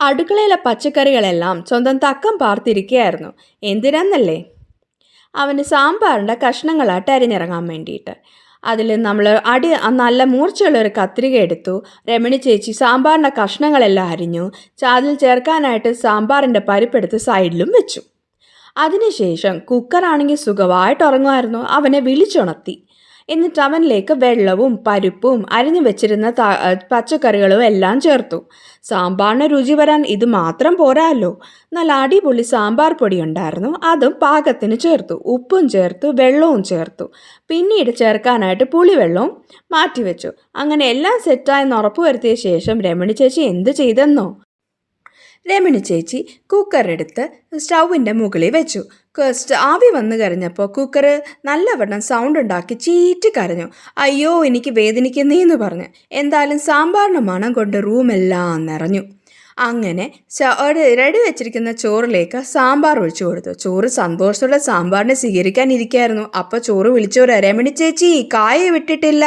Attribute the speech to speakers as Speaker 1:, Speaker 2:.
Speaker 1: അടുക്കളയിലെ പച്ചക്കറികളെല്ലാം സ്വന്തം തക്കം പാർത്തിരിക്കുകയായിരുന്നു. എന്തിനാന്നല്ലേ? അവന് സാമ്പാറിന്റെ കഷ്ണങ്ങളായിട്ട് അരിഞ്ഞിറങ്ങാൻ വേണ്ടിയിട്ട്. അതിൽ നമ്മൾ അടി നല്ല മൂർച്ചയുള്ള ഒരു കത്രിക എടുത്തു. രമണി ചേച്ചി സാമ്പാറിന്റെ കഷ്ണങ്ങളെല്ലാം അരിഞ്ഞു. ചാതിൽ ചേർക്കാനായിട്ട് സാമ്പാറിന്റെ പരിപ്പെടുത്ത് സൈഡിലും വെച്ചു. അതിനുശേഷം കുക്കറാണെങ്കിൽ സുഖമായിട്ട് ഉറങ്ങുമായിരുന്നു. അവനെ വിളിച്ചുണർത്തി. എന്നിട്ട് അവനിലേക്ക് വെള്ളവും പരിപ്പും അരിഞ്ഞു വെച്ചിരുന്ന പച്ചക്കറികളും എല്ലാം ചേർത്തു. സാമ്പാറിന് രുചി വരാൻ ഇത് മാത്രം പോരാല്ലോ. നല്ല അടിപൊളി സാമ്പാർ പൊടി ഉണ്ടായിരുന്നു അതും പാകത്തിന് ചേർത്തു. ഉപ്പും ചേർത്തു വെള്ളവും ചേർത്തു. പിന്നീട് ചേർക്കാനായിട്ട് പുളിവെള്ളവും മാറ്റിവെച്ചു. അങ്ങനെ എല്ലാം സെറ്റായെന്ന് ഉറപ്പുവരുത്തിയ ശേഷം രമണി ചേച്ചി എന്ത് ചെയ്തെന്നോ? രമണി ചേച്ചി കുക്കർ എടുത്ത് സ്റ്റൗവിന്റെ മുകളിൽ വെച്ചു. ആവി വന്നു കരഞ്ഞപ്പോൾ കുക്കർ നല്ലവണ്ണം സൗണ്ട് ഉണ്ടാക്കി ചീറ്റി കരഞ്ഞു. അയ്യോ എനിക്ക് വേദനിക്കുന്നേന്ന് പറഞ്ഞു. എന്തായാലും സാമ്പാറിന് മണം കൊണ്ട് റൂമെല്ലാം നിറഞ്ഞു. അങ്ങനെ റെഡി വെച്ചിരിക്കുന്ന ചോറിലേക്ക് സാമ്പാർ ഒഴിച്ചു കൊടുത്തു. ചോറ് സന്തോഷത്തോടെ സാമ്പാറിനെ സ്വീകരിക്കാൻ ഇരിക്കായിരുന്നു. അപ്പോൾ ചോറ് വിളിച്ചോരാ രമണി ചേച്ചി കായ വിട്ടിട്ടില്ല.